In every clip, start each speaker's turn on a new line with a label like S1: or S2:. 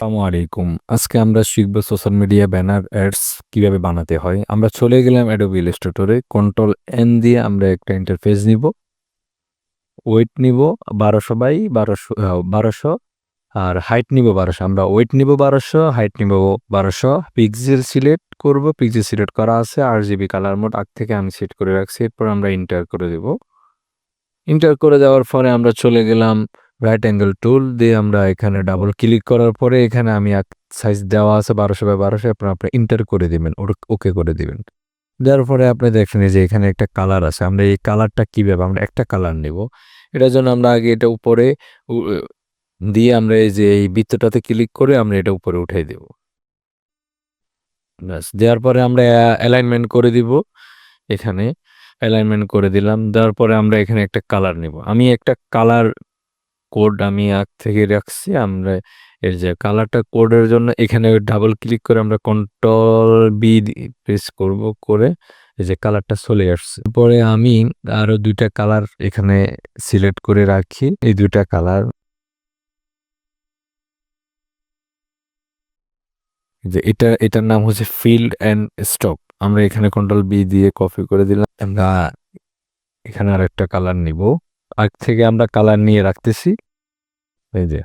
S1: আসসালামু আলাইকুম। আজকে আমরা শিখব সোশ্যাল মিডিয়া ব্যানার অ্যাডস কীভাবে বানাতে হয়। আমরা চলে গেলাম অ্যাডোবি ইলাস্ট্রেটরে কন্ট্রোল এন দিয়ে আমরা একটা ইন্টারফেস নিব। ওয়েট নিব বারোশো বাই বারোশো বারোশো। আর হাইট নিব বারোশো। আমরা ওয়েট নিব বারোশো হাইট নিব বারোশো। পিক্সেল সিলেক্ট করব। পিক্সেল সিলেক্ট করা আছে। আর জিবি কালার মোড আগ থেকে আমি সেট করে রাখছি। এরপর আমরা ইন্টার করে দেব। ইন্টার করে দেওয়ার পরে আমরা চলে গেলাম রাইট অ্যাঙ্গেল টুল দিয়ে আমরা এখানে ডাবল ক্লিক করার পরে এখানে আমি এক সাইজ দেওয়া আছে বারোশো বাই বারোশো, আপনার আপনি ইন্টার করে দিবেন ওকে করে দিবেন। দেওয়ার পরে আপনি দেখেন যে এখানে একটা কালার আছে, আমরা এই কালারটা কীভাবে, আমরা একটা কালার নেব। এটার জন্য আমরা আগে এটা উপরে দিয়ে আমরা এই যে এই বৃত্তটাতে ক্লিক করে আমরা এটা উপরে উঠাই দেব। ব্যাস, দেওয়ার পরে আমরা অ্যালাইনমেন্ট করে দিব এখানে। অ্যালাইনমেন্ট করে দিলাম, দেওয়ার পরে আমরা এখানে একটা কালার নেব। আমি একটা কালার কোড আমি আগ থেকে রাখছি, আমরা এর যে কালারটা কোডের জন্য এখানে ডাবল ক্লিক করে আমরা কন্ট্রোল বি প্রেস করব করে এই যে কালারটা চলে আসছে। পরে আমি আরও দুইটা কালার এখানে সিলেক্ট করে রাখি, এই দুইটা কালার যে এটা, এটার নাম হচ্ছে ফিল্ড অ্যান্ড স্টক আমরা এখানে কন্ট্রোল বি দিয়ে কপি করে দিলাম। আমরা এখানে আরেকটা কালার নিব। আগ থেকে আমরা কালার নিয়ে রাখতেছি। এই যে,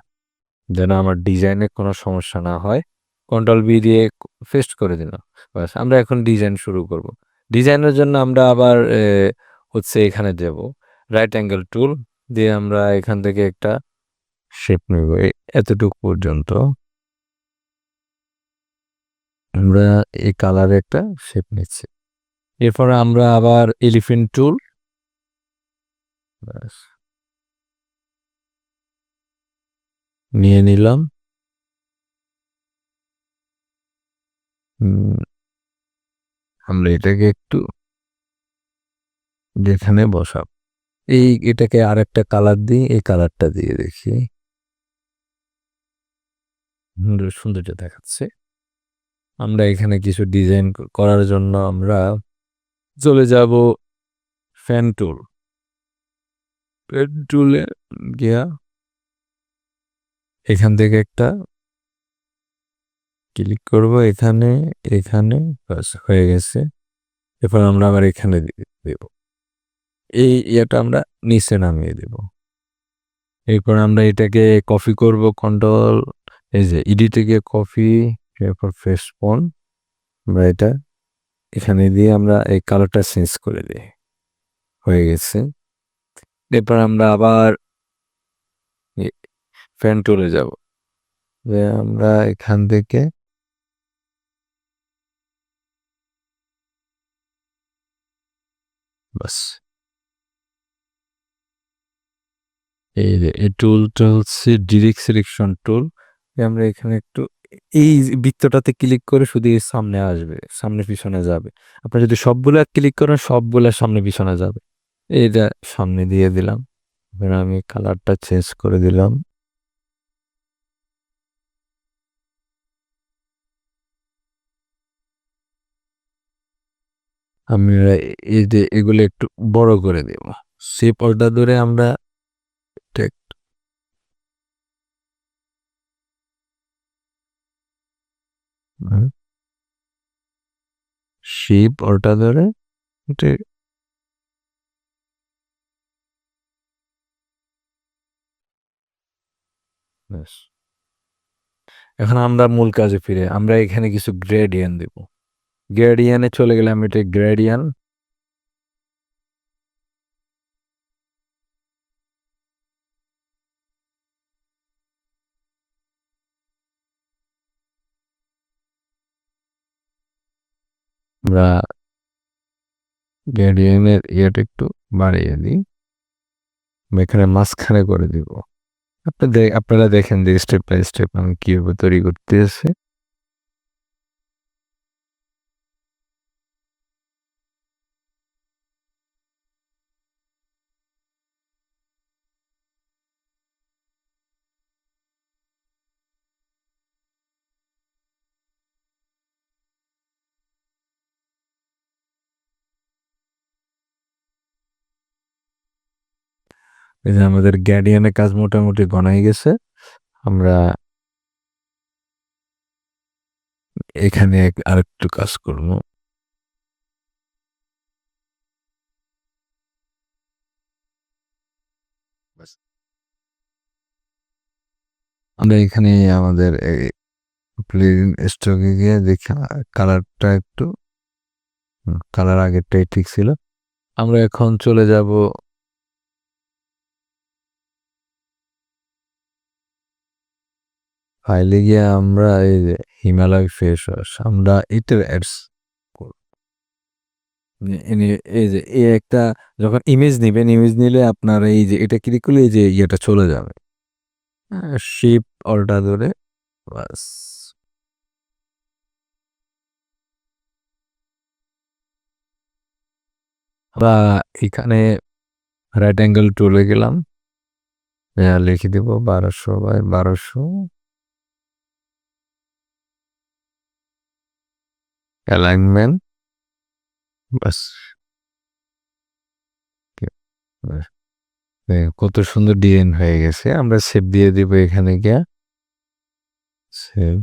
S1: যেন আমার ডিজাইনে কোনো সমস্যা না হয়। কন্ট্রোল বি দিয়ে ফেস্ট করে দিলাম। ব্যাস, আমরা এখন ডিজাইন শুরু করব। ডিজাইনের জন্য আমরা আবার হচ্ছে এখানে দেব রাইট অ্যাঙ্গেল টুল দিয়ে আমরা এখান থেকে একটা শেপ নেব। এতটুকু পর্যন্ত। আমরা এই কালারে একটা শেপ নিচ্ছি। এরপরে আমরা আবার এলিফেন্ট টুল ব্যাস নিয়ে নিলাম আমরা এটাকে একটু যেখানে বসাব। এই এটাকে আর একটা কালার দিই, এই কালারটা দিয়ে দেখি। সৌন্দর্য দেখাচ্ছে। আমরা এখানে কিছু ডিজাইন করার জন্য আমরা চলে যাব ফ্যান টুল টুলে গিয়া এখান থেকে একটা ক্লিক করব, এখানে এখানে বাস হয়ে গেছে। এরপর আমরা আবার এখানে দেব। এই ইয়েটা আমরা নিচে নামিয়ে দেব। এরপর আমরা এটাকে কপি করব কন্ট্রোল এই যে ইডিটে গিয়ে কপি এরপর ফেস ফোন আমরা এটা এখানে দিয়ে আমরা এই কালারটা চেঞ্জ করে দিই। হয়ে গেছে। এরপর আমরা আবার ফ্যান টুলে যাব। যে আমরা এখান থেকে বাস। এই যে, এই টুলটা হচ্ছে ডিরেক্ট সিলেকশন টুল আমরা এখানে একটু এই বৃত্তটাতে ক্লিক করে শুধু সামনে আসবে, সামনে পিছনে যাবে। আপনার যদি সবগুলা ক্লিক করেন, সবগুলা সামনে পিছনে যাবে। এটা সামনে দিয়ে দিলাম। এবার আমি কালারটা চেঞ্জ করে দিলাম। আমরা এই যে এগুলো একটু বড় করে দেব। শেপ অর্ডার ধরে আমরা শেপ অর্ডার ধরে এখন আমরা মূল কাজে ফিরে, আমরা এখানে কিছু গ্রেডিয়ান দেব। গ্রেডিয়ানে চলে গেলাম এটা গ্রেডিয়ান আমরা গ্রেডিয়ানের ইয়েটা একটু বাড়িয়ে দিই। এখানে মাঝখানে করে দিব। আপনারা দেখেন যে স্টেপ বাই স্টেপ আমি কীভাবে তৈরি করতেছি। এই যে আমাদের গ্যাডিয়ানের কাজ মোটামুটি গনাই গেছে। আমরা এখানে এক আরেকটু কাজ করব। আমরা এখানে আমাদের প্লেন স্টকে গিয়ে দেখি কালারটা একটু কালার আগেরটাই ঠিক ছিল। আমরা এখন চলে যাব ফাইলে গিয়ে আমরা এই যে হিমালয় ফেস ওয়াশ, আমরা এটার অ্যাডস এই যে এই একটা যখন ইমেজ নেবেন ইমেজ নিলে আপনার এই যে এটা ক্লিক করলে এই যে ইয়েটা চলে যাবে। শিপ অলটা ধরে বাস। বা এখানে রাইট অ্যাঙ্গেল টুলে গেলাম। লিখে দেব বারোশো বাই বারোশো। অ্যালাইনমেন্ট? বাস। কত সুন্দর ডিজাইন হয়ে গেছে। আমরা সেভ দিয়ে দিব এখানে গিয়া। সেভ